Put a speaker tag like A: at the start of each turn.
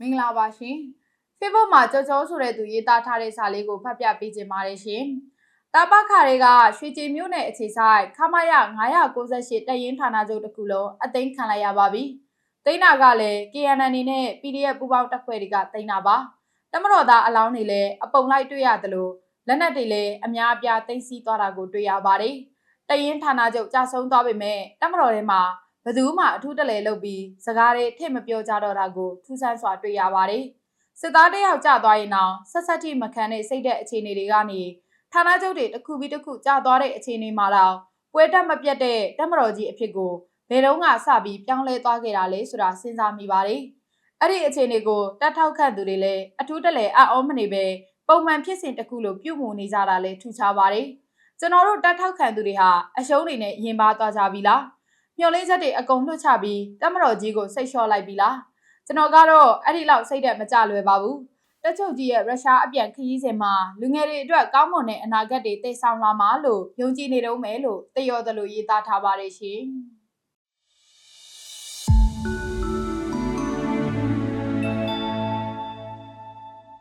A: မင်္ဂလာပါရှင်။ Facebook မှာကြောကြောဆိုတဲ့သူရေးသားထားတဲ့စာလေးကိုဖတ်ပြပေးခြင်းပါတယ်ရှင်။တာပခါတွေကရွှေကြည်မြို့နယ်အခြေဆိုင်ခမရ998တရင်ဌာနချုပ်တစ်ခုလုံးအသိမ်းခံလိုက်ရပါပြီ။သိမ်းတာကလည်း KNN နဲ့ PDF ပူးပေါင်းတပ်ဖွဲ့တွေကသိမ်းတာပါ။တမတော်သားအလောင်းတွေလည်းအပုံလိုက်တွေ့ရသလိုလက်နက်တွေလည်းအများအပြားသိမ်းဆည်းသွားတာကိုတွေ့ရပါတယ်။တရင်ဌာနချုပ်ကြာဆုံးသွားပေမဲ့တမတော်ထဲမှာ ဘယ်သူမှအထူးတလဲလုပ်ပြီးစကားတွေထည့်မပြောကြတော့တာကိုထူးဆန်းစွာတွေ့ရပါတယ်။စစ်သားတယောက်ကြာသွားရင်တော့ဆက်ဆက်ထိမခံတဲ့စိတ်တဲ့အခြေအနေတွေကနေဌာနချုပ်တွေတစ်ခုပြီးတစ်ခုကြာသွားတဲ့အခြေအနေမှာတော့ပွဲတက်မပြတ်တဲ့တက်မတော်ကြီးအဖြစ်ကိုဘယ်တော့မှစပြီးပြောင်းလဲသွားခဲ့တာလဲဆိုတာစဉ်းစားမိပါတယ်။အဲ့ဒီအခြေအနေကိုတက်ထောက်ခန့်သူတွေလည်းအထူးတလဲအအောမနေပဲပုံမှန်ဖြစ်စဉ်တစ်ခုလိုပြုမှုနေကြတာလဲထူခြားပါတယ်။ကျွန်တော်တို့တက်ထောက်ခံသူတွေဟာအရှုံးတွေနဲ့ရင်ပါသွားကြပြီလား မျောလင်းချက်တွေအကုန်လွှတ်ချပြီးတက်မတော်ကြီးကိုစိတ်လျှော့လိုက်ပြီလားကျွန်တော်ကတော့အဲ့ဒီလောက်စိတ်သက်မကြလွယ်ပါဘူးတက်ချုပ်ကြီးရဲ့ရုရှားအပြန်ခရီးစဉ်မှာလူငယ်တွေအတွက်ကောင်းမွန်တဲ့အနာဂတ်တွေတည်ဆောင်လာမှာလို့ယုံကြည်နေတော့မယ်လို့တယော်တယ်လို့ရေးသားထားပါတယ်ရှင်